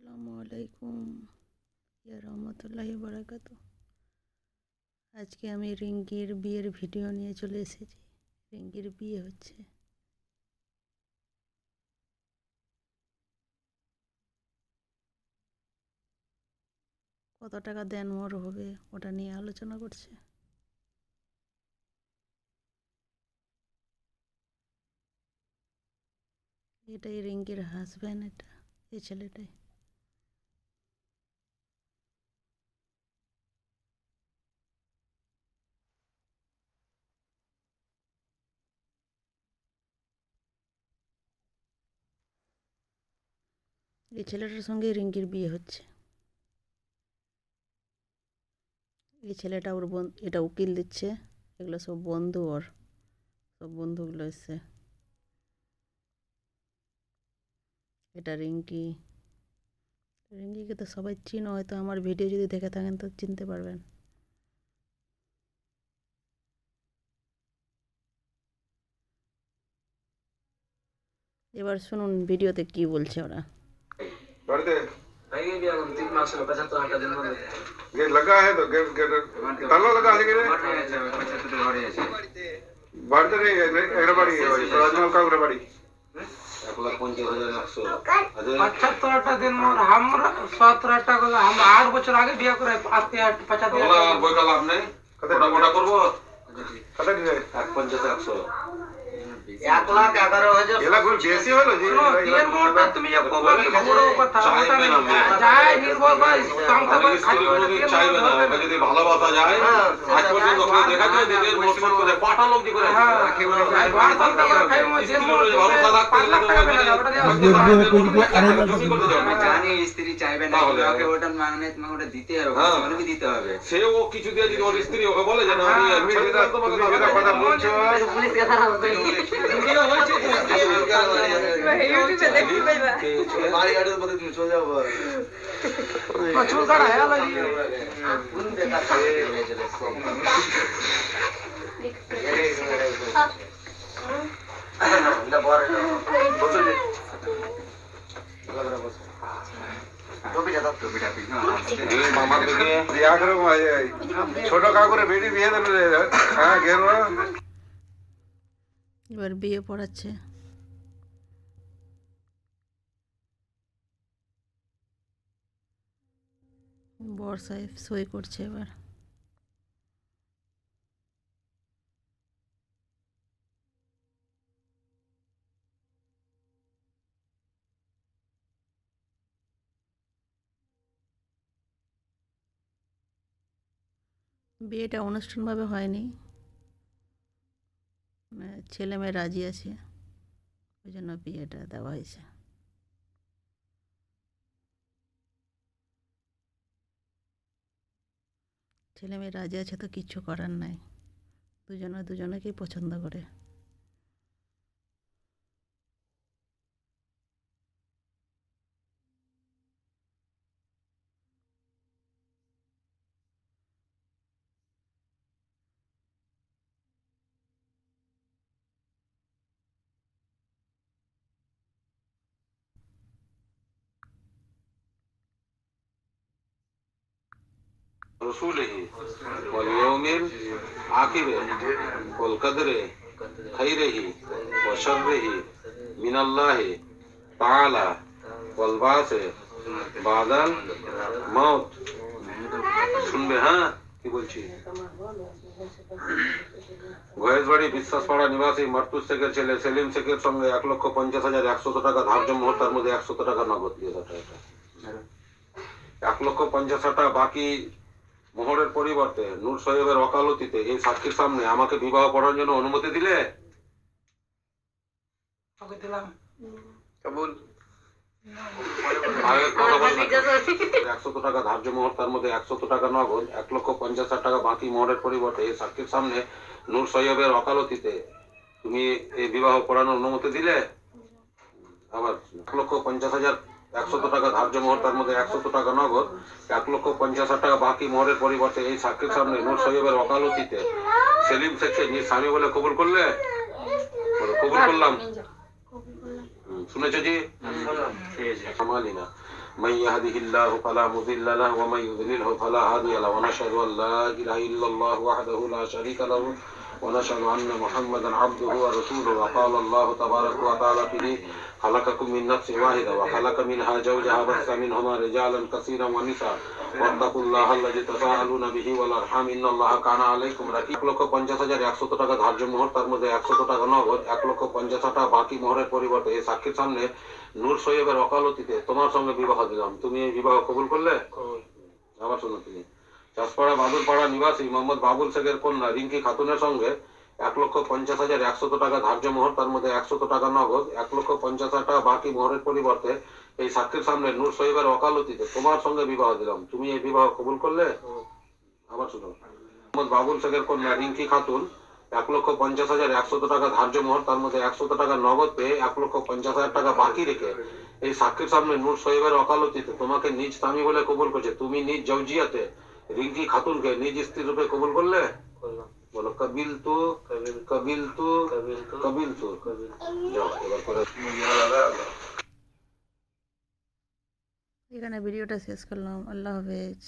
আসসালামু আলাইকুম। ইয়া রহমতুল্লাহি বারাকাত আজকে আমি রিঙ্কির বিয়ের ভিডিও নিয়ে চলে এসেছি। রিঙ্কির বিয়ে হচ্ছে। কত টাকা দেন মোর হবে ওটা নিয়ে আলোচনা করছে। এটাই রিঙ্কির হাজব্যান্ড এটা, এই ছেলেটাই। এই ছেলেটার সঙ্গে রিঙ্কির বিয়ে হচ্ছে। এই ছেলেটা ওর বন, এটা উকিল দিচ্ছে। এগুলো সব বন্ধু ওর। সব বন্ধুগুলো এসছে এটা রিঙ্কি। রিঙ্কিকে তো সবাই চিনো, হয়তো আমার ভিডিও যদি দেখে থাকেন তো চিনতে পারবেন। এবার শুনুন, ভিডিওতে কি বলছে ওরা। बढ़ते नहीं भी अगर तीन मार्क्स में पचहत्तर हटा दिन में गेट लगा है तो गेट गेट ताला लगा है गेट बढ़ते नहीं एगरा बाड़ी राजमहल का एगरा बाड़ी এক লাখ পঞ্চাশ হাজার একশো হাজার পঁচাত্তরটা দিন মোর আমরা সতেরোটা করে আমরা আট বছর আগে বিয়ে করে আজকে পঁচাত্তর ওগুলা বইটা লাভ নেই ওটা ওটা করবো कता दिए এক পঞ্চাশ একশো এক লাখ এগারো হাজার বেশি যদি ভালোবাসা যায় যায় নিজের মোটমোট করে? পাঠালো জানি স্ত্রী চাইবে না ওকে ওটা মানে তোমাকে ওটা দিতে হবে হ্যাঁ। মানে দিতে হবে। সে ও কিছু দিয়ে যদি ওর স্ত্রী ওকে বলে যে না আমি তুমি ছেড়ে যেটা দিলাম তোমাকে তুমি যেটা কথা বলছো। বাড়ি গাড়ির মধ্যে তুমি চলে যাব চুল কাটা হ্যাঁ লাগি মামার দিকে বিয়া করে ছোট কাকুরে হ্যাঁ এবার বিয়ে পড়াচ্ছে। বর সাহেব সই করছে এবার। বিয়েটা অনুষ্ঠানভাবে হয়নি। মানে ছেলে মেয়ে রাজি আছে, ওই জন্য বিয়েটা দেওয়া হয়েছে। ছেলে মেয়ে রাজি আছে তো কিচ্ছু করার নাই। দুজনে দুজনকেই পছন্দ করে। رسوله واليوم الآخر والقدر خيره وشره من الله تعالى والبعث بعد الموت শুনবে হ্যাঁ কি বলছি গয়েশবাড়ি বিশ্বাসপাড়া নিবাসী মার্তুস শেখের ছেলে সেলিম শেখের সঙ্গে এক লক্ষ পঞ্চাশ হাজার একশত টাকা ধার্য মুহূর্তের মধ্যে একশত টাকা নগদ দিয়ে দাও এটা এক লক্ষ পঞ্চাশ হাজার টাকা বাকি মোহরের পরিবর্তে নূর সাহেবের ওকালতিতে এই সাক্ষীর সামনে আমাকে বিবাহ করার জন্য অনুমতি দিলে? দিলাম। কবুল। একশত টাকা ধার্য মুহূর্তের মধ্যে একশত টাকা নগদ এক লক্ষ পঞ্চাশ হাজার টাকা বাকি মোহরের পরিবর্তে এই সাক্ষীর সামনে নূর ওকালতিতে তুমি এই বিবাহ করানোর অনুমতি দিলে? আবার এক লক্ষ পঞ্চাশ হাজার একশত টাকা ধার্য মোহর তার মধ্যে একশত টাকা নগদ, এক লক্ষ পঞ্চাশ হাজার টাকা বাকি মোহরের পরিবর্তে এই সাক্ষীর সামনে নূর সৈয়বের ওকালতিতে। সেলিম শেখকে নিজ স্বামী বলে কবুল করলে? কবুল করলাম। শুনেছো জি? সামালি না من يهده الله فلا مضل له ومن يضلله فلا هادي له ونشهد ان لا اله الا الله وحده لا شريك له ونشهد أن محمدا عبده ورسوله وقال الله تبارك وتعالى فيه خلقكم من نفس واحدة وخلق منها زوجها بث منهما رجالا كثيرا ونساء واتقوا الله الذي تساءلون به والأرحام إن الله كان عليكم رقيبا এক লক্ষ পঞ্চাশ হাজার একশত টাকা ধার্য মোহর তার মধ্যে একশত টাকা নগদ এক লক্ষ পঞ্চাশ টাকা বাকি মোহরের পরিবর্তে এই সাক্ষীর সামনে নূর সৈয়বের অকালতিতে তোমার সঙ্গে বিবাহ দিলাম তুমি এই বিবাহ কবুল করলে আবার শোনো তুমি চাষপাড়া বাদুরপাড়া নিবাসী মোহাম্মদ বাবুল শেখের কন্যা রিঙ্কি খাতুনের সঙ্গে এক লক্ষ পঞ্চাশ হাজার একশত টাকা ধার্য মোহর, তার মধ্যে একশত টাকা নগদ, এক লক্ষ পঞ্চাশ হাজার টাকা বাকি মোহরের পরিবর্তে এই সাক্ষীর সামনে নূর সহিবের অকালতিতে তোমার সঙ্গে বিবাহ দিলাম। তুমি এই বিবাহ কবুল করলে? আবার শুনো। মোহাম্মদ বাবুল শেখের কন্যা রিঙ্কি খাতুন এক লক্ষ পঞ্চাশ হাজার একশত টাকা ধার্য মোহর, তার মধ্যে একশত টাকা নগদ পেয়ে এক লক্ষ পঞ্চাশ হাজার টাকা বাকি রেখে এই সাক্ষীর সামনে নূর সহিবের অকালতিতে তোমাকে নিজ স্বামী বলে কবুল করছে। তুমি নিজ জৌজিয়াতে রিঙ্কি খাতুনকে নিজ স্ত্রী রূপে কবুল করলে? বলো কবিল তো কবিল তো কবিল তো এখানে ভিডিওটা শেষ করলাম। আল্লাহ হাফেজ।